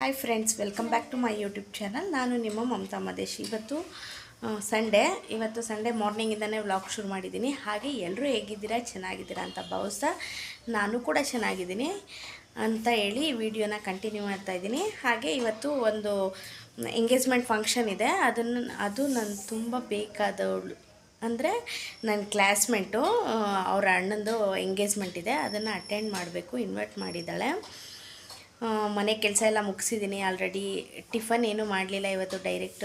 Hi friends welcome back to my YouTube channel ನಾನು ನಿಮ್ಮ ಮಮತಾ ಮದೇಶ್. ಇವತ್ತು ಸಂಡೇ ಇವತ್ತು ಸಂಡೇ ಮಾರ್ನಿಂಗಿಂದನೇ ವ್ಲಾಗ್ ಶುರು ಮಾಡಿದ್ದೀನಿ. ಹಾಗೆ ಎಲ್ಲರೂ ಹೇಗಿದ್ದೀರಾ? ಚೆನ್ನಾಗಿದ್ದೀರಾ ಅಂತ ಭಾವಿಸ್ತಾ ನಾನು ಕೂಡ ಚೆನ್ನಾಗಿದ್ದೀನಿ ಅಂತ ಹೇಳಿ ವಿಡಿಯೋನ ಕಂಟಿನ್ಯೂ ಮಾಡ್ತಾ ಇದ್ದೀನಿ. ಹಾಗೆ ಇವತ್ತು ಒಂದು ಎಂಗೇಜ್ಮೆಂಟ್ ಫಂಕ್ಷನ್ ಇದೆ. ಅದನ್ನು, ಅದು ನಾನು ತುಂಬ ಬೇಕಾದವಳು, ಅಂದರೆ ನನ್ನ ಕ್ಲಾಸ್ಮೇಟು ಅವರ ಅಣ್ಣಂದು ಎಂಗೇಜ್ಮೆಂಟ್ ಇದೆ. ಅದನ್ನು ಅಟೆಂಡ್ ಮಾಡಬೇಕು ಇನ್ವೈಟ್ ಮಾಡಿದ್ದಾಳೆ. ಮನೆ ಕೆಲಸ ಎಲ್ಲ ಮುಗಿಸಿದ್ದೀನಿ ಆಲ್ರೆಡಿ ಟಿಫನ್ ಏನೂ ಮಾಡಲಿಲ್ಲ. ಇವತ್ತು ಡೈರೆಕ್ಟ್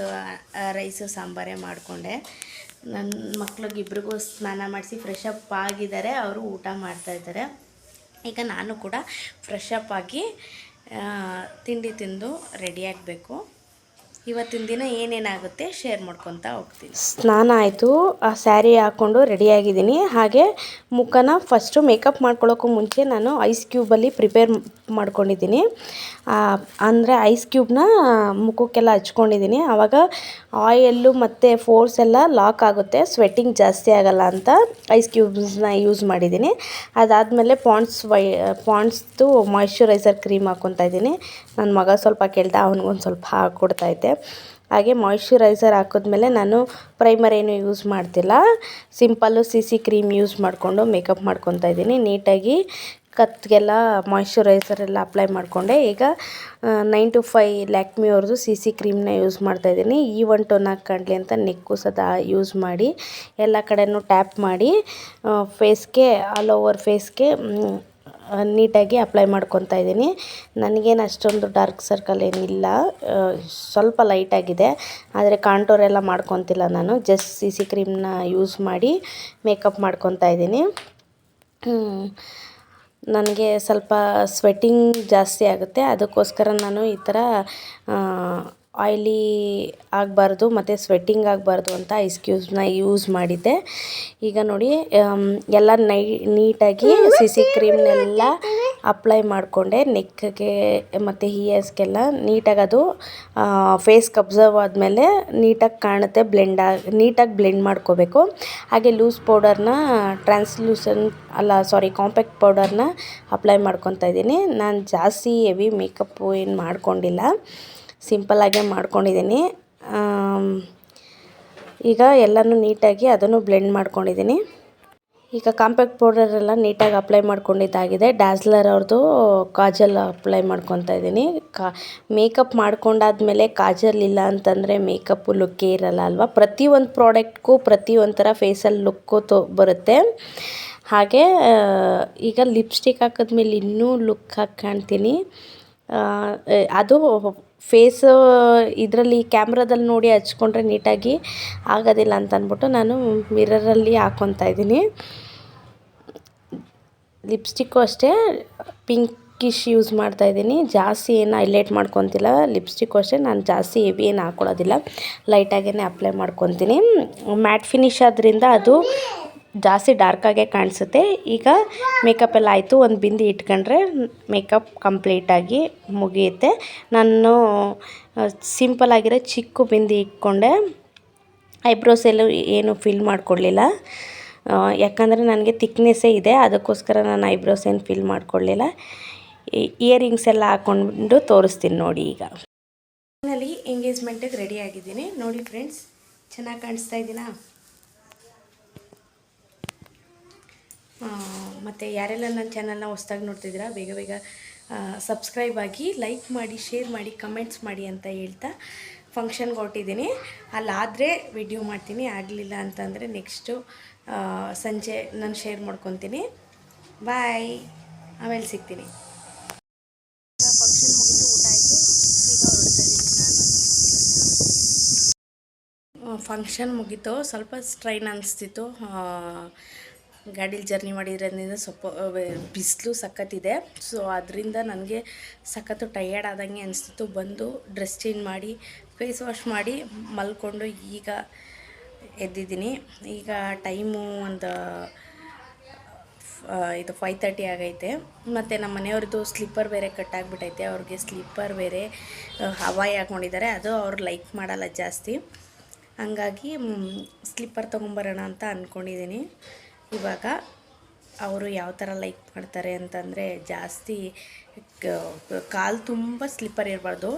ರೈಸು ಸಾಂಬಾರೇ ಮಾಡಿಕೊಂಡೆ. ನನ್ನ ಮಕ್ಳಿಗಿಬ್ರಿಗೂ ಸ್ನಾನ ಮಾಡಿಸಿ ಫ್ರೆಶ್ ಅಪ್ ಆಗಿದ್ದಾರೆ. ಅವರು ಊಟ ಮಾಡ್ತಾ ಇದ್ದಾರೆ. ಈಗ ನಾನು ಕೂಡ ಫ್ರೆಶ್ ಅಪ್ ಆಗಿ ತಿಂಡಿ ತಿಂದು ರೆಡಿ ಆಗಬೇಕು. ಇವತ್ತಿನ ದಿನ ಏನೇನಾಗುತ್ತೆ ಶೇರ್ ಮಾಡ್ಕೊತಾ ಹೋಗ್ತೀನಿ. ಸ್ನಾನ ಆಯಿತು, ಆ ಸ್ಯಾರಿ ಹಾಕ್ಕೊಂಡು ರೆಡಿಯಾಗಿದ್ದೀನಿ ಹಾಗೆ ಮುಖನ ಫಸ್ಟು ಮೇಕಪ್ ಮಾಡ್ಕೊಳ್ಳೋಕ್ಕೂ ಮುಂಚೆ ನಾನು ಐಸ್ ಕ್ಯೂಬಲ್ಲಿ ಪ್ರಿಪೇರ್ ಮಾಡ್ಕೊಂಡಿದ್ದೀನಿ. ಅಂದರೆ ಐಸ್ ಕ್ಯೂಬ್ನ ಮುಖಕ್ಕೆಲ್ಲ ಹಚ್ಕೊಂಡಿದ್ದೀನಿ. ಆವಾಗ ಆಯಲ್ಲು ಮತ್ತು ಫೋರ್ಸ್ ಎಲ್ಲ ಲಾಕ್ ಆಗುತ್ತೆ ಸ್ವೆಟ್ಟಿಂಗ್ ಜಾಸ್ತಿ ಆಗಲ್ಲ ಅಂತ ಐಸ್ ಕ್ಯೂಬ್ಸ್ನ ಯೂಸ್ ಮಾಡಿದ್ದೀನಿ. ಅದಾದಮೇಲೆ ಪಾಂಡ್ಸ್ ವೈ ಪಾಂಡ್ಸ್ದು ಮಾಯ್ಶ್ಚರೈಸರ್ ಕ್ರೀಮ್ ಹಾಕ್ಕೊತಾ ಇದ್ದೀನಿ. ನನ್ನ ಮಗ ಸ್ವಲ್ಪ ಕೇಳ್ತಾ ಅವ್ನಿಗೊಂದು ಸ್ವಲ್ಪ ಹಾಕ್ಕೊಡ್ತಾ ಇದ್ದೆ. ಹಾಗೆ ಮಾಯ್ಶ್ಚರೈಸರ್ ಹಾಕಿದ್ಮೇಲೆ ನಾನು ಪ್ರೈಮರ್ ಏನು ಯೂಸ್ ಮಾಡ್ತಿಲ್ಲ. Simple C C cream use ಮಾಡಿಕೊಂಡು ಮೇಕಪ್ ಮಾಡ್ಕೊತಾ ಇದ್ದೀನಿ. ನೀಟಾಗಿ ಕತ್ತಿಗೆಲ್ಲ ಮಾಯ್ಶ್ಚರೈಸರ್ ಎಲ್ಲ ಅಪ್ಲೈ ಮಾಡಿಕೊಂಡೆ. ಈಗ ನೈನ್ ಟು ಫೈ ಲ್ಯಾಕ್ಮಿ ಅವ್ರದ್ದು ಸಿ ಸಿ ಕ್ರೀಮ್ನ ಯೂಸ್ ಮಾಡ್ತಾಯಿದ್ದೀನಿ ಈ ಒನ್ ಟೋನ್ ಹಾಕ್ಕೊಂಡ್ಲಿ ಅಂತ ನೆಕ್ಕು ಸದಾ ಯೂಸ್ ಮಾಡಿ, ಎಲ್ಲ ಕಡೆನೂ ಟ್ಯಾಪ್ ಮಾಡಿ ಫೇಸ್ಗೆ ಆಲ್ ಓವರ್ ಫೇಸ್ಗೆ ನೀಟಾಗಿ ಅಪ್ಲೈ ಮಾಡ್ಕೊತಾ ಇದ್ದೀನಿ. ನನಗೇನು ಅಷ್ಟೊಂದು ಡಾರ್ಕ್ ಸರ್ಕಲ್ ಏನಿಲ್ಲ. ಸ್ವಲ್ಪ ಲೈಟಾಗಿದೆ ಆದರೆ ಕಾಂಟೋರ್ ಎಲ್ಲ ಮಾಡ್ಕೊತಿಲ್ಲ ನಾನು. ಜಸ್ಟ್ ಸಿ ಸಿ ಕ್ರೀಮ್ನ ಯೂಸ್ ಮಾಡಿ ಮೇಕಪ್ ಮಾಡ್ಕೊತಾ ಇದ್ದೀನಿ. ನನಗೆ ಸ್ವಲ್ಪ ಸ್ವೆಟ್ಟಿಂಗ್ ಜಾಸ್ತಿ ಆಗುತ್ತೆ. ಅದಕ್ಕೋಸ್ಕರ ನಾನು ಈ ಥರ ಆಯ್ಲಿ ಆಗಬಾರ್ದು ಮತ್ತು ಸ್ವೆಟ್ಟಿಂಗ್ ಆಗಬಾರ್ದು ಅಂತ ಐಸ್ ಕ್ಯೂಬ್ಸ್ನ ಯೂಸ್ ಮಾಡಿದ್ದೆ. ಈಗ ನೋಡಿ ಎಲ್ಲ ನೈ ನೀಟಾಗಿ ಸಿ ಸಿ ಕ್ರೀಮ್ನೆಲ್ಲ ಅಪ್ಲೈ ಮಾಡಿಕೊಂಡೆ. ನೆಕ್ಗೆ ಮತ್ತು ಹಿಯರ್ಸ್ಗೆಲ್ಲ ನೀಟಾಗಿ ಅದು ಫೇಸ್ಗೆ ಅಬ್ಸರ್ವ್ ಆದಮೇಲೆ ನೀಟಾಗಿ ಕಾಣುತ್ತೆ ಬ್ಲೆಂಡ್ ಆಗಿ ನೀಟಾಗಿ ಬ್ಲೆಂಡ್ ಮಾಡ್ಕೋಬೇಕು. ಹಾಗೆ ಲೂಸ್ ಪೌಡರ್ನ ಟ್ರಾನ್ಸ್ಲೂಸನ್ ಅಲ್ಲ ಸಾರಿ ಕಾಂಪ್ಯಾಕ್ಟ್ ಪೌಡರ್ನ ಅಪ್ಲೈ ಮಾಡ್ಕೊತಾ ಇದ್ದೀನಿ. ನಾನು ಜಾಸ್ತಿ ಹೆವಿ ಮೇಕಪ್ಪು ಏನು ಮಾಡ್ಕೊಂಡಿಲ್ಲ. ಸಿಂಪಲ್ಲಾಗೇ ಮಾಡ್ಕೊಂಡಿದ್ದೀನಿ. ಈಗ ಎಲ್ಲನೂ ನೀಟಾಗಿ ಅದನ್ನು ಬ್ಲೆಂಡ್ ಮಾಡ್ಕೊಂಡಿದ್ದೀನಿ. ಈಗ ಕಾಂಪ್ಯಾಕ್ಟ್ ಎಲ್ಲ ನೀಟಾಗಿ ಅಪ್ಲೈ ಮಾಡ್ಕೊಂಡಿದ್ದಾಗಿದೆ. ಡ್ಯಾಸ್ಲರ್ ಅವ್ರದ್ದು ಕಾಜಲ್ ಅಪ್ಲೈ ಮಾಡ್ಕೊತಾ ಇದ್ದೀನಿ. ಕಾ, ಮೇಕಪ್ ಮಾಡ್ಕೊಂಡಾದ್ಮೇಲೆ ಕಾಜಲ್ ಇಲ್ಲ ಅಂತಂದರೆ ಮೇಕಪ್ಪು ಲುಕ್ಕೇ ಇರಲ್ಲ ಅಲ್ವಾ? ಪ್ರತಿಯೊಂದು ಪ್ರಾಡಕ್ಟ್ಗೂ ಪ್ರತಿಯೊಂದು ಥರ ಫೇಸಲ್ಲಿ ಲುಕ್ಕು ತೋ, ಬರುತ್ತೆ. ಹಾಗೆ ಈಗ ಲಿಪ್ಸ್ಟಿಕ್ ಹಾಕಿದ್ಮೇಲೆ ಇನ್ನೂ ಲುಕ್ ಹಾಕಿ ಕಾಣ್ತೀನಿ. ಅದು ಫೇಸ್ ಇದರಲ್ಲಿ ಕ್ಯಾಮ್ರಾದಲ್ಲಿ ನೋಡಿ ಹಚ್ಕೊಂಡ್ರೆ ನೀಟಾಗಿ ಆಗೋದಿಲ್ಲ ಅಂತ ಅಂದ್ಬಿಟ್ಟು ನಾನು ಮಿರರಲ್ಲಿ ಹಾಕ್ಕೊತಾ ಇದ್ದೀನಿ. ಲಿಪ್ಸ್ಟಿಕ್ಕು ಅಷ್ಟೇ ಪಿಂಕಿಶ್ ಯೂಸ್ ಮಾಡ್ತಾ ಇದ್ದೀನಿ. ಜಾಸ್ತಿ ಏನು ಹೈಲೈಟ್ ಮಾಡ್ಕೊತಿಲ್ಲ. ಲಿಪ್ಸ್ಟಿಕ್ಕು ಅಷ್ಟೇ, ನಾನು ಜಾಸ್ತಿ ಹೆವಿ ಏನು ಹಾಕ್ಕೊಳ್ಳೋದಿಲ್ಲ ಲೈಟಾಗೇ ಅಪ್ಲೈ ಮಾಡ್ಕೊತೀನಿ. ಮ್ಯಾಟ್ ಫಿನಿಶ್ ಆದ್ರಿಂದ ಅದು ಜಾಸ್ತಿ ಡಾರ್ಕಾಗೆ ಕಾಣಿಸುತ್ತೆ. ಈಗ ಮೇಕಪ್ ಎಲ್ಲ ಆಯಿತು, ಒಂದು ಬಿಂದಿ ಇಟ್ಕೊಂಡ್ರೆ ಮೇಕಪ್ ಕಂಪ್ಲೀಟಾಗಿ ಮುಗಿಯುತ್ತೆ. ನಾನು ಸಿಂಪಲ್ ಆಗಿರೋ ಚಿಕ್ಕ ಬಿಂದಿ ಇಟ್ಕೊಂಡೆ. ಐಬ್ರೋಸ್ ಎಲ್ಲೂ ಏನು ಫಿಲ್ ಮಾಡಿಕೊಳ್ಳಿಲ್ಲ ಯಾಕಂದರೆ ನನಗೆ ತಿಕ್ನೆಸ್ಸೇ ಇದೆ, ಅದಕ್ಕೋಸ್ಕರ ನಾನು ಐಬ್ರೋಸ್ ಏನು ಫಿಲ್ ಮಾಡಿಕೊಳ್ಳಿಲ್ಲ ಇಯರಿಂಗ್ಸ್ ಎಲ್ಲ ಹಾಕ್ಕೊಂಡು ತೋರಿಸ್ತೀನಿ ನೋಡಿ ಈಗ. ಫೈನಲಿ ಎಂಗೇಜ್ಮೆಂಟಿಗೆ ರೆಡಿ ಆಗಿದ್ದೀನಿ. ನೋಡಿ ಫ್ರೆಂಡ್ಸ್ ಚೆನ್ನಾಗಿ ಕಾಣಿಸ್ತಾ ಇದ್ದೀನಾ ಮತ್ತು ಯಾರೆಲ್ಲ ನನ್ನ ಚಾನಲ್ನ ಹೊಸ್ದಾಗಿ ನೋಡ್ತಿದ್ದೀರಾ, ಬೇಗ ಬೇಗ ಸಬ್ಸ್ಕ್ರೈಬ್ ಆಗಿ ಲೈಕ್ ಮಾಡಿ ಶೇರ್ ಮಾಡಿ ಕಮೆಂಟ್ಸ್ ಮಾಡಿ ಅಂತ ಹೇಳ್ತಾ ಫಂಕ್ಷನ್ಗೆ ಹೊರಟಿದ್ದೀನಿ. ಅಲ್ಲಾದರೆ ವಿಡಿಯೋ ಮಾಡ್ತೀನಿ, ಆಗಲಿಲ್ಲ ಅಂತಂದರೆ ನೆಕ್ಸ್ಟು ಸಂಜೆ ನಾನು ಶೇರ್ ಮಾಡ್ಕೊತೀನಿ. ಬಾಯ್ ಆಮೇಲೆ ಸಿಗ್ತೀನಿ. ಫಂಕ್ಷನ್ ಮುಗಿತು, ಊಟ ಆಯಿತು ನಾನು. ಫಂಕ್ಷನ್ ಮುಗೀತು, ಸ್ವಲ್ಪ ಸ್ಟ್ರೈನ್ ಅನಿಸ್ತಿತ್ತು. ಗಾಡೀಲಿ ಜರ್ನಿ ಮಾಡಿರೋದ್ರಿಂದ ಸ್ವಲ್ಪ ಬಿಸಿಲು ಸಖತ್ತಿದೆ. ಸೊ, ಅದರಿಂದ ನನಗೆ ಸಖತ್ತು ಟಯರ್ಡ್ ಆದಂಗೆ ಅನಿಸ್ತಿತ್ತು. ಬಂದು ಡ್ರೆಸ್ ಚೇಂಜ್ ಮಾಡಿ ಫೇಸ್ ವಾಶ್ ಮಾಡಿ ಮಲ್ಕೊಂಡು ಈಗ ಎದ್ದಿದ್ದೀನಿ. ಈಗ ಟೈಮು ಒಂದು ಇದು ಫೈವ್ ತರ್ಟಿ ಆಗೈತೆ. ಮತ್ತು ನಮ್ಮ ಮನೆಯವ್ರದ್ದು ಸ್ಲಿಪ್ಪರ್ ಬೇರೆ ಕಟ್ಟಾಗ್ಬಿಟ್ಟೈತೆ ಅವ್ರಿಗೆ ಸ್ಲಿಪ್ಪರ್ ಬೇರೆ ಹವಾಯಿ ಹಾಕ್ಕೊಂಡಿದ್ದಾರೆ ಅದು ಅವ್ರು ಲೈಕ್ ಮಾಡಲ್ಲ ಜಾಸ್ತಿ. ಹಂಗಾಗಿ ಸ್ಲಿಪ್ಪರ್ ತೊಗೊಂಬರೋಣ ಅಂತ ಅಂದ್ಕೊಂಡಿದ್ದೀನಿ ಇವಾಗ ಅವರು ಯಾವ ಥರ ಲೈಕ್ ಮಾಡ್ತಾರೆ ಅಂತಂದರೆ ಜಾಸ್ತಿ ಕಾಲು ತುಂಬ ಸ್ಲಿಪ್ಪರ್ ಇರಬಾರ್ದು.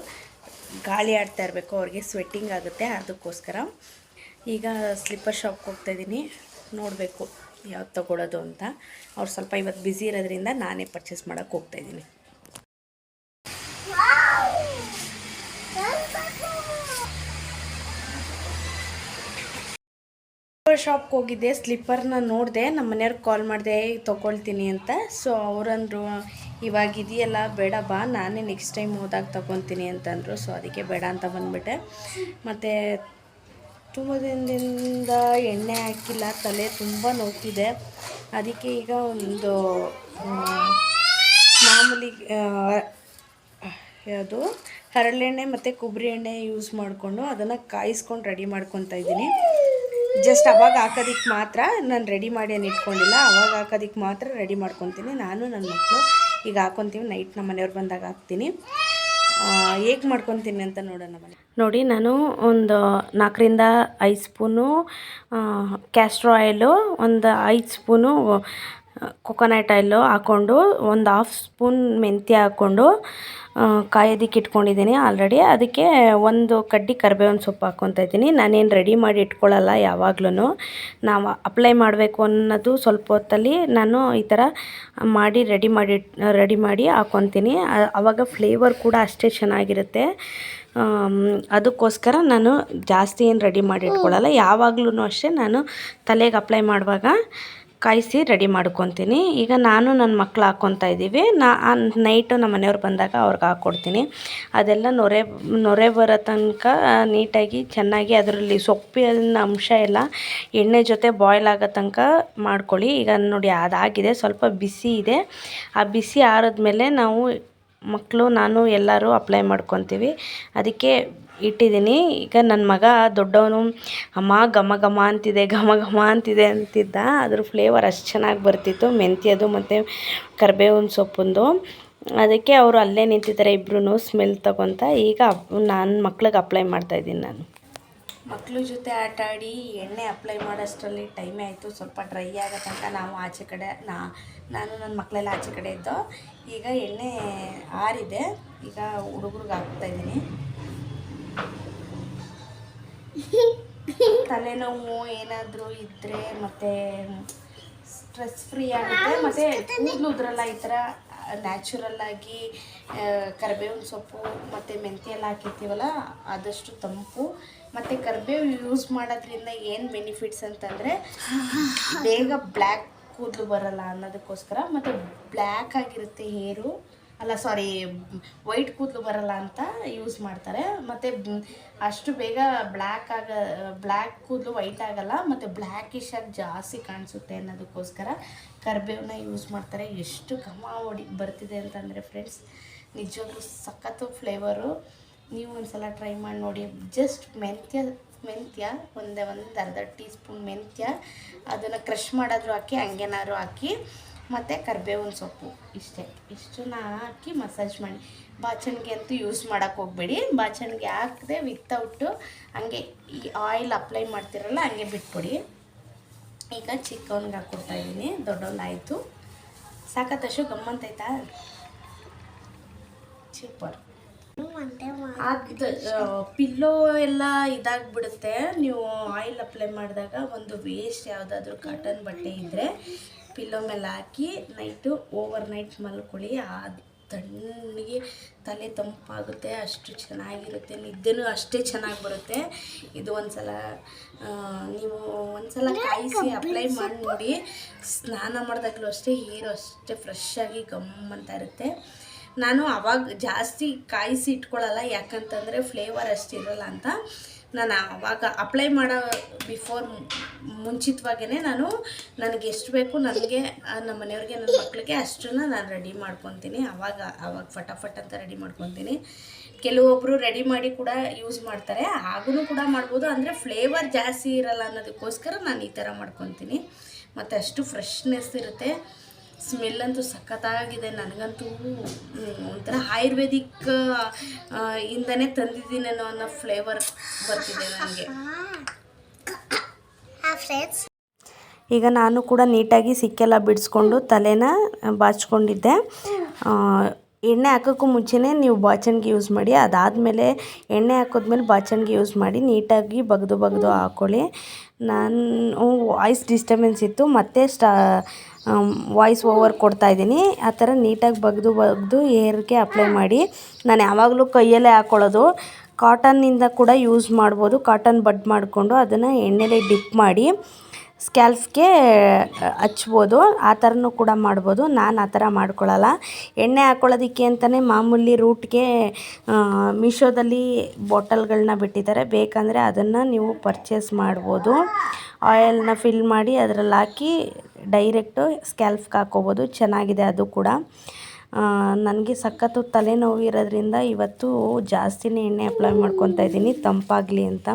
ಗಾಳಿ ಆಡ್ತಾ ಇರಬೇಕು, ಅವ್ರಿಗೆ ಸ್ವೆಟ್ಟಿಂಗ್ ಆಗುತ್ತೆ, ಅದಕ್ಕೋಸ್ಕರ. ಈಗ ಸ್ಲಿಪ್ಪರ್ ಶಾಪ್ಗೆ ಹೋಗ್ತಾಯಿದ್ದೀನಿ ನೋಡಬೇಕು ಯಾವ್ದು ತಗೊಳ್ಳೋದು ಅಂತ. ಅವ್ರು ಸ್ವಲ್ಪ ಇವತ್ತು ಬ್ಯುಸಿ ಇರೋದ್ರಿಂದ ನಾನೇ ಪರ್ಚೇಸ್ ಮಾಡೋಕ್ಕೆ ಹೋಗ್ತಾಯಿದ್ದೀನಿ ಶಾಪ್ಗೆ ಹೋಗಿದ್ದೆ ಸ್ಲಿಪ್ಪರ್ನ ನೋಡಿದೆ ನಮ್ಮ ಮನೆಯವ್ರಿಗೆ ಕಾಲ್ ಮಾಡಿದೆ, ತೊಗೊಳ್ತೀನಿ ಅಂತ. ಸೊ ಅವರಂದರು, ಇವಾಗ ಇದೆಯಲ್ಲ, ಬೇಡ ಬಾ, ನಾನೇ ನೆಕ್ಸ್ಟ್ ಟೈಮ್ ಹೋದಾಗ ತೊಗೊತೀನಿ ಅಂತಂದರು. ಸೊ ಅದಕ್ಕೆ ಬೇಡ ಅಂತ ಬಂದುಬಿಟ್ಟೆ. ಮತ್ತು ತುಂಬ ದಿನದಿಂದ ಎಣ್ಣೆ ಹಾಕಿಲ್ಲ, ತಲೆ ತುಂಬ ನೋಡ್ತಿದೆ ಅದಕ್ಕೆ ಈಗ ಒಂದು ಮಾಮೂಲಿ ಯಾವುದು, ಹರಳೆಣ್ಣೆ ಮತ್ತು ಕೊಬ್ಬರಿ ಎಣ್ಣೆ ಯೂಸ್ ಮಾಡಿಕೊಂಡು ಅದನ್ನು ಕಾಯಿಸ್ಕೊಂಡು ರೆಡಿ ಮಾಡ್ಕೊತಾ ಇದ್ದೀನಿ. ಜಸ್ಟ್ ಅವಾಗ ಹಾಕೋದಕ್ಕೆ ಮಾತ್ರ ನಾನು ರೆಡಿ ಮಾಡಿ ಏನು ಇಟ್ಕೊಂಡಿಲ್ಲ. ಅವಾಗ ಹಾಕೋದಕ್ಕೆ ಮಾತ್ರ ರೆಡಿ ಮಾಡ್ಕೊತೀನಿ. ನಾನು ನನ್ನ ಮಕ್ಕಳು ಈಗ ಹಾಕೊತೀವಿ. ನೈಟ್ ನಮ್ಮ ಮನೆಯವ್ರು ಬಂದಾಗ ಹಾಕ್ತೀನಿ. ಹೇಗೆ ಮಾಡ್ಕೊತೀನಿ ಅಂತ ನೋಡೋಣ ಮನೆ ನೋಡಿ, ನಾನು ಒಂದು ನಾಲ್ಕರಿಂದ ಐದು ಸ್ಪೂನು ಕ್ಯಾಸ್ಟ್ರ್ ಆಯಿಲು ಒಂದು ಐದು ಸ್ಪೂನು ಕೊಕೊನಟ್ ಆಯಿಲು ಹಾಕ್ಕೊಂಡು ಒಂದು ಹಾಫ್ ಸ್ಪೂನ್ ಮೆಂತ್ಯ ಹಾಕ್ಕೊಂಡು ಕಾಯೋದಕ್ಕೆ ಇಟ್ಕೊಂಡಿದ್ದೀನಿ ಆಲ್ರೆಡಿ ಅದಕ್ಕೆ ಒಂದು ಕಡ್ಡಿ ಕರಿಬೇವಿನ ಸೊಪ್ಪು ಹಾಕ್ಕೊತಾ ಇದ್ದೀನಿ. ನಾನೇನು ರೆಡಿ ಮಾಡಿ ಇಟ್ಕೊಳ್ಳಲ್ಲ ಯಾವಾಗ್ಲೂ ನಾವು ಅಪ್ಲೈ ಮಾಡಬೇಕು ಅನ್ನೋದು ಸ್ವಲ್ಪ ಹೊತ್ತಲ್ಲಿ ನಾನು ಈ ಥರ ಮಾಡಿ ರೆಡಿ ಮಾಡಿ ರೆಡಿ ಮಾಡಿ ಹಾಕ್ಕೊತೀನಿ. ಆವಾಗ ಫ್ಲೇವರ್ ಕೂಡ ಅಷ್ಟೇ ಚೆನ್ನಾಗಿರುತ್ತೆ. ಅದಕ್ಕೋಸ್ಕರ ನಾನು ಜಾಸ್ತಿ ಏನು ರೆಡಿ ಮಾಡಿ ಇಟ್ಕೊಳ್ಳಲ್ಲ ಯಾವಾಗ್ಲೂ ಅಷ್ಟೇ ನಾನು ತಲೆಗೆ ಅಪ್ಲೈ ಮಾಡುವಾಗ ಕಾಯಿಸಿ ರೆಡಿ ಮಾಡ್ಕೊತೀನಿ. ಈಗ ನಾನು ನನ್ನ ಮಕ್ಳು ಹಾಕ್ಕೊತಾ ಇದ್ದೀವಿ. ನಾ ನೈಟು ನಮ್ಮ ಮನೆಯವ್ರು ಬಂದಾಗ ಅವ್ರಿಗೆ ಹಾಕ್ಕೊಡ್ತೀನಿ ಅದೆಲ್ಲ ನೊರೆ ನೊರೆ ಬರೋ ತನಕ ನೀಟಾಗಿ ಚೆನ್ನಾಗಿ ಅದರಲ್ಲಿ ಸೊಪ್ಪಿನ ಅಂಶ ಎಲ್ಲ ಎಣ್ಣೆ ಜೊತೆ ಬಾಯ್ಲ್ ಆಗೋ ತನಕ ಮಾಡ್ಕೊಳ್ಳಿ. ಈಗ ನೋಡಿ ಅದಾಗಿದೆ ಸ್ವಲ್ಪ ಬಿಸಿ ಇದೆ. ಆ ಬಿಸಿ ಆರಿದ್ಮೇಲೆ ನಾವು ಮಕ್ಕಳು ನಾನು ಎಲ್ಲರೂ ಅಪ್ಲೈ ಮಾಡ್ಕೊತೀವಿ. ಅದಕ್ಕೆ ಇಟ್ಟಿದ್ದೀನಿ. ಈಗ ನನ್ನ ಮಗ ದೊಡ್ಡವನು, ಅಮ್ಮ ಘಮ ಘಮ ಅಂತಿದೆ, ಘಮ ಘಮ ಅಂತಿದೆ ಅಂತಿದ್ದ. ಅದ್ರ ಫ್ಲೇವರ್ ಅಷ್ಟು ಚೆನ್ನಾಗಿ ಬರ್ತಿತ್ತು. ಮೆಂತ್ಯದು ಮತ್ತು ಕರಿಬೇವಿನ ಸೊಪ್ಪುಂದು. ಅದಕ್ಕೆ ಅವರು ಅಲ್ಲೇ ನಿಂತಿದ್ದಾರೆ ಇಬ್ಬರೂ ಸ್ಮೆಲ್ ತಗೊತ. ಈಗ ನಾನು ಮಕ್ಳಿಗೆ ಅಪ್ಲೈ ಮಾಡ್ತಾಯಿದ್ದೀನಿ ನಾನು. ಮಕ್ಕಳ ಜೊತೆ ಆಟ ಆಡಿ ಎಣ್ಣೆ ಅಪ್ಲೈ ಮಾಡೋಷ್ಟರಲ್ಲಿ ಟೈಮೇ ಆಯಿತು. ಸ್ವಲ್ಪ ಡ್ರೈ ಆಗೋ ತನಕ ನಾವು ಆಚೆ ಕಡೆ, ನಾ, ನಾನು ನನ್ನ ಮಕ್ಕಳೆಲ್ಲ ಆಚೆ ಕಡೆ ಇದ್ದು. ಈಗ ಎಣ್ಣೆ ಆರಿದೆ. ಈಗ ಹುಡುಗ್ರಿಗೆ ಹಾಕ್ತಾಯಿದ್ದೀನಿ ತಲೆನೋವು ಏನಾದರೂ ಇದ್ದರೆ ಮತ್ತು ಸ್ಟ್ರೆಸ್ ಫ್ರೀ ಆಗುತ್ತೆ. ಮತ್ತು ಕೂದಲು ಉದ್ರಲ್ಲ ಈ ಥರ ನ್ಯಾಚುರಲ್ ಆಗಿ ಕರಿಬೇವಿನ ಸೊಪ್ಪು ಮತ್ತು ಮೆಂತ್ಯ ಎಲ್ಲ ಹಾಕಿರ್ತೀವಲ್ಲ, ಆದಷ್ಟು ತಂಪು. ಮತ್ತು ಕರಿಬೇವು ಯೂಸ್ ಮಾಡೋದ್ರಿಂದ ಏನು ಬೆನಿಫಿಟ್ಸ್ ಅಂತಂದರೆ, ಬೇಗ ಬ್ಲ್ಯಾಕ್ ಕೂದಲು ಬರಲ್ಲ ಅನ್ನೋದಕ್ಕೋಸ್ಕರ, ಮತ್ತು ಬ್ಲ್ಯಾಕ್ ಆಗಿರುತ್ತೆ ಹೇರು ಅಲ್ಲ ಸಾರಿ ವೈಟ್ ಕೂದಲು ಬರಲ್ಲ ಅಂತ ಯೂಸ್ ಮಾಡ್ತಾರೆ. ಮತ್ತು ಅಷ್ಟು ಬೇಗ ಬ್ಲ್ಯಾಕ್ ಆಗ ಬ್ಲ್ಯಾಕ್ ಕೂದಲು ವೈಟ್ ಆಗಲ್ಲ, ಮತ್ತು ಬ್ಲ್ಯಾಕಿಶ್ ಆಗಿ ಜಾಸ್ತಿ ಕಾಣಿಸುತ್ತೆ ಅನ್ನೋದಕ್ಕೋಸ್ಕರ ಕರಿಬೇವನ್ನ ಯೂಸ್ ಮಾಡ್ತಾರೆ. ಎಷ್ಟು ಘಮ ಹೊಡಿ ಬರ್ತಿದೆ ಅಂತಂದರೆ ಫ್ರೆಂಡ್ಸ್ ನಿಜವಾಗ್ಲೂ ಸಖತ್ತು ಫ್ಲೇವರು ನೀವು ಒಂದ್ಸಲ ಟ್ರೈ ಮಾಡಿ ನೋಡಿ ಜಸ್ಟ್ ಮೆಂತ್ಯ ಮೆಂತ್ಯ, ಒಂದೇ ಒಂದು ಅರ್ಧ ಟೀ ಸ್ಪೂನ್ ಮೆಂತ್ಯ, ಅದನ್ನು ಕ್ರಷ್ ಮಾಡಾದರೂ ಹಾಕಿ, ಹಂಗೇನಾದ್ರು ಹಾಕಿ ಮತ್ತು ಕರಿಬೇವಿನ ಸೊಪ್ಪು ಇಷ್ಟೇ. ಇಷ್ಟನ್ನ ಹಾಕಿ ಮಸಾಜ್ ಮಾಡಿ. ಬಾಚಣಿಗೆ ಅಂತೂ ಯೂಸ್ ಮಾಡೋಕ್ಕೆ ಹೋಗಬೇಡಿ. ಬಾಚಣಿಗೆ ಹಾಕದೆ ವಿತೌಟು ಹಂಗೆ ಈ ಆಯಿಲ್ ಅಪ್ಲೈ ಮಾಡ್ತಿರಲ್ಲ ಹಂಗೆ ಬಿಟ್ಬಿಡಿ. ಈಗ ಚಿಕ್ಕವನಿಗೆ ಹಾಕ್ಕೊಡ್ತಾ ಇದ್ದೀನಿ. ದೊಡ್ಡವನಾಯಿತು ಸಾಕತ್ತಷ್ಟು ಗಮ್ಮಂತೈತಾ ಸೂಪರ್ ಅದು ಪಿಲ್ಲೋ ಎಲ್ಲ ಇದಾಗ್ಬಿಡುತ್ತೆ. ನೀವು ಆಯಿಲ್ ಅಪ್ಲೈ ಮಾಡಿದಾಗ ಒಂದು ವೇಸ್ಟ್ ಯಾವುದಾದ್ರೂ ಕಾಟನ್ ಬಟ್ಟೆ ಇದ್ದರೆ ಪಿಲ್ಲೋ ಮೇಲೆ ಹಾಕಿ ನೈಟು ಓವರ್ ನೈಟ್ ಮಲ್ಕೊಳ್ಳಿ ಆ ತಣ್ಣಗೆ ತಲೆ ತಂಪಾಗುತ್ತೆ ಅಷ್ಟು ಚೆನ್ನಾಗಿರುತ್ತೆ ನಿದ್ದೆನೂ ಅಷ್ಟೇ ಚೆನ್ನಾಗಿ ಬರುತ್ತೆ. ಇದು ಒಂದು ಸಲ ನೀವು ಒಂದು ಕಾಯಿಸಿ ಅಪ್ಲೈ ಮಾಡಿ ನೋಡಿ ಸ್ನಾನ ಮಾಡಿದಾಗಲೂ ಅಷ್ಟೇ ಹೇರು ಅಷ್ಟೇ ಫ್ರೆಶ್ ಆಗಿ ಗಮ್ ಅಂತ ಇರುತ್ತೆ. ನಾನು ಅವಾಗ ಜಾಸ್ತಿ ಕಾಯಿಸಿ ಇಟ್ಕೊಳ್ಳಲ್ಲ ಯಾಕಂತಂದರೆ ಫ್ಲೇವರ್ ಅಷ್ಟಿರಲ್ಲ ಅಂತ. ನಾನು ಅವಾಗ ಅಪ್ಲೈ ಮಾಡೋ ಬಿಫೋರ್ ಮುಂಚಿತವಾಗೇ ನಾನು ನನಗೆ ಎಷ್ಟು ಬೇಕು ನನಗೆ ನಮ್ಮ ಮನೆಯವ್ರಿಗೆ, ನನ್ನ ಮಕ್ಕಳಿಗೆ ಅಷ್ಟನ್ನ ನಾನು ರೆಡಿ ಮಾಡ್ಕೊತೀನಿ. ಅವಾಗ ಅವಾಗ ಫಟಾಫಟ್ ಅಂತ ರೆಡಿ ಮಾಡ್ಕೊತೀನಿ. ಕೆಲವೊಬ್ಬರು ರೆಡಿ ಮಾಡಿ ಕೂಡ ಯೂಸ್ ಮಾಡ್ತಾರೆ. ಆಗೂ ಕೂಡ ಮಾಡ್ಬೋದು. ಅಂದರೆ ಫ್ಲೇವರ್ ಜಾಸ್ತಿ ಇರಲ್ಲ ಅನ್ನೋದಕ್ಕೋಸ್ಕರ ನಾನು ಈ ಥರ ಮಾಡ್ಕೊತೀನಿ. ಮತ್ತು ಅಷ್ಟು ಫ್ರೆಶ್ನೆಸ್ ಇರುತ್ತೆ. ಸ್ಮೆಲ್ ಅಂತೂ ಸಖತ್ತಾಗಿದೆ. ನನಗಂತೂ ಒಂಥರ ಆಯುರ್ವೇದಿಕ್ ಇಂದನೇ ತಂದಿದ್ದೀನೇನೋ ಅನ್ನೋ ಫ್ಲೇವರ್ ಬರ್ತಿದೆ ನನಗೆ. ಈಗ ನಾನು ಕೂಡ ನೀಟಾಗಿ ಸಿಕ್ಕೆಲ್ಲ ಬಿಡಿಸ್ಕೊಂಡು ತಲೆನ ಬಾಚ್ಕೊಂಡಿದ್ದೆ. ಎಣ್ಣೆ ಹಾಕೋಕ್ಕೂ ಮುಂಚೆನೇ ನೀವು ಬಾಚಣಿಗೆ ಯೂಸ್ ಮಾಡಿ, ಅದಾದಮೇಲೆ ಎಣ್ಣೆ ಹಾಕಿದ್ಮೇಲೆ ಬಾಚಣಿಗೆ ಯೂಸ್ ಮಾಡಿ ನೀಟಾಗಿ ಬಗ್ದು ಬಗ್ದು ಹಾಕ್ಕೊಳ್ಳಿ ನಾನು ವಾಯ್ಸ್ ಡಿಸ್ಟರ್ಬೆನ್ಸ್ ಇತ್ತು, ಮತ್ತೆ ಸ್ಟಾ ವಾಯ್ಸ್ ಓವರ್ ಕೊಡ್ತಾ ಇದ್ದೀನಿ. ಆ ಥರ ನೀಟಾಗಿ ಬಗ್ದು ಬಗ್ದು ಏರ್ಗೆ ಅಪ್ಲೈ ಮಾಡಿ. ನಾನು ಯಾವಾಗಲೂ ಕೈಯಲ್ಲೇ ಹಾಕ್ಕೊಳ್ಳೋದು ಕಾಟನ್ನಿಂದ ಕೂಡ ಯೂಸ್ ಮಾಡ್ಬೋದು, ಕಾಟನ್ ಬಡ್ ಮಾಡಿಕೊಂಡು ಅದನ್ನು ಎಣ್ಣೆಲೆ ಡಿಪ್ ಮಾಡಿ. ಸ್ಕ್ಯಾಲ್ಫ್ಗೆ ಹಚ್ಬೋದು. ಆ ಥರನೂ ಕೂಡ ಮಾಡ್ಬೋದು. ನಾನು ಆ ಥರ ಮಾಡ್ಕೊಳ್ಳಲ್ಲ. ಎಣ್ಣೆ ಹಾಕ್ಕೊಳ್ಳೋದಕ್ಕೆ ಅಂತಲೇ ಮಾಮೂಲಿ ರೂಟ್ಗೆ ಮೀಶೋದಲ್ಲಿ ಬಾಟಲ್ಗಳನ್ನ ಬಿಟ್ಟಿದ್ದಾರೆ. ಬೇಕಂದರೆ ಅದನ್ನು ನೀವು ಪರ್ಚೇಸ್ ಮಾಡ್ಬೋದು. ಆಯಲ್ನ ಫಿಲ್ ಮಾಡಿ ಅದರಲ್ಲಿ ಹಾಕಿ ಡೈರೆಕ್ಟು ಸ್ಕ್ಯಾಲ್ಫ್ಗೆ ಹಾಕ್ಕೋಬೋದು ಚೆನ್ನಾಗಿದೆ ಅದು ಕೂಡ. ನನಗೆ ಸಖತ್ತು ತಲೆನೋವು ಇರೋದ್ರಿಂದ ಇವತ್ತು ಜಾಸ್ತಿನೇ ಎಣ್ಣೆ ಅಪ್ಲೈ ಮಾಡ್ಕೊತಾ ಇದ್ದೀನಿ. ತಂಪಾಗಲಿ ಅಂತ.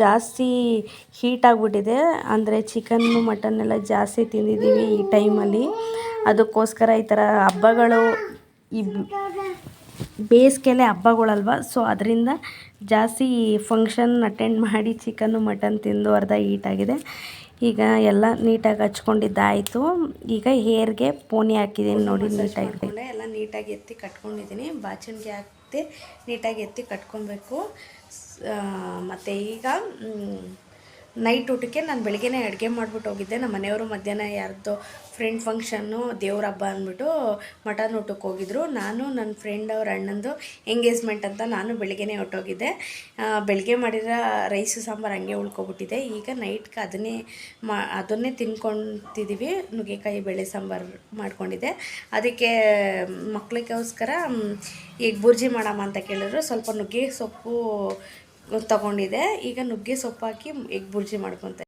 ಜಾಸ್ತಿ ಹೀಟ್ ಆಗಿಬಿಟ್ಟಿದೆ. ಅಂದರೆ ಚಿಕನ್ನು ಮಟನ್ ಎಲ್ಲ ಜಾಸ್ತಿ ತಿಂದಿದ್ದೀವಿ ಈ ಟೈಮಲ್ಲಿ ಅದಕ್ಕೋಸ್ಕರ ಈ ಥರ ಹಬ್ಬಗಳು ಈ ಬೇಸಿಗೆಲೆ ಹಬ್ಬಗಳಲ್ವ? ಸೊ ಅದರಿಂದ ಜಾಸ್ತಿ ಫಂಕ್ಷನ್ ಅಟೆಂಡ್ ಮಾಡಿ ಚಿಕನ್ನು ಮಟನ್ ತಿಂದು ಅರ್ಧ ಹೀಟಾಗಿದೆ ಈಗ ಎಲ್ಲ ನೀಟಾಗಿ ಹಚ್ಕೊಂಡಿದ್ದಾಯಿತು. ಈಗ ಹೇರ್ಗೆ ಪೋನಿ ಹಾಕಿದ್ದೀನಿ ನೋಡಿ ನೀಟಾಗಿ ಎಲ್ಲ ನೀಟಾಗಿ ಎತ್ತಿ ಕಟ್ಕೊಂಡಿದ್ದೀನಿ. ಬಾಚಣಿಗೆ ಹಾಕ್ತೆ ನೀಟಾಗಿ ಎತ್ತಿ ಕಟ್ಕೊಬೇಕು. ಮತ್ತು ಈಗ ನೈಟ್ ಊಟಕ್ಕೆ ನಾನು ಬೆಳಿಗ್ಗೆನೇ ಅಡುಗೆ ಮಾಡಿಬಿಟ್ಟು ಹೋಗಿದ್ದೆ. ನಮ್ಮ ಮನೆಯವರು ಮಧ್ಯಾಹ್ನ ಯಾರ್ದೋ ಫ್ರೆಂಡ್ ಫಂಕ್ಷನ್ನು ದೇವ್ರ ಹಬ್ಬ ಅಂದ್ಬಿಟ್ಟು ಮಟನ್ ಊಟಕ್ಕೆ ಹೋಗಿದ್ರು. ನಾನು ನನ್ನ ಫ್ರೆಂಡ್ ಅವ್ರ ಅಣ್ಣಂದು ಎಂಗೇಜ್ಮೆಂಟ್ ಅಂತ ನಾನು ಬೆಳಿಗ್ಗೆನೇ ಹೊಟ್ಟೋಗಿದ್ದೆ ಬೆಳಗ್ಗೆ ಮಾಡಿರೋ ರೈಸು ಸಾಂಬಾರು ಹಂಗೆ ಉಳ್ಕೊಬಿಟ್ಟಿದೆ. ಈಗ ನೈಟ್ಗೆ ಅದನ್ನೇ ಮಾ, ಅದನ್ನೇ ತಿನ್ಕೊತಿದ್ದೀವಿ ನುಗ್ಗೆಕಾಯಿ, ಬೇಳೆ ಸಾಂಬಾರು ಮಾಡ್ಕೊಂಡಿದ್ದೆ. ಅದಕ್ಕೆ ಮಕ್ಕಳಿಗೋಸ್ಕರ ಈಗ ಬುರ್ಜಿ ಮಾಡಮ್ಮ ಅಂತ ಕೇಳಿದ್ರು. ಸ್ವಲ್ಪ ನುಗ್ಗೆ ಸೊಪ್ಪು ತಗೊಂಡಿದ್ದೆ ಈಗ ನುಗ್ಗೆ ಸೊಪ್ಪು ಹಾಕಿ ಎಗ್ ಬುರ್ಜಿ ಮಾಡ್ಕೊತ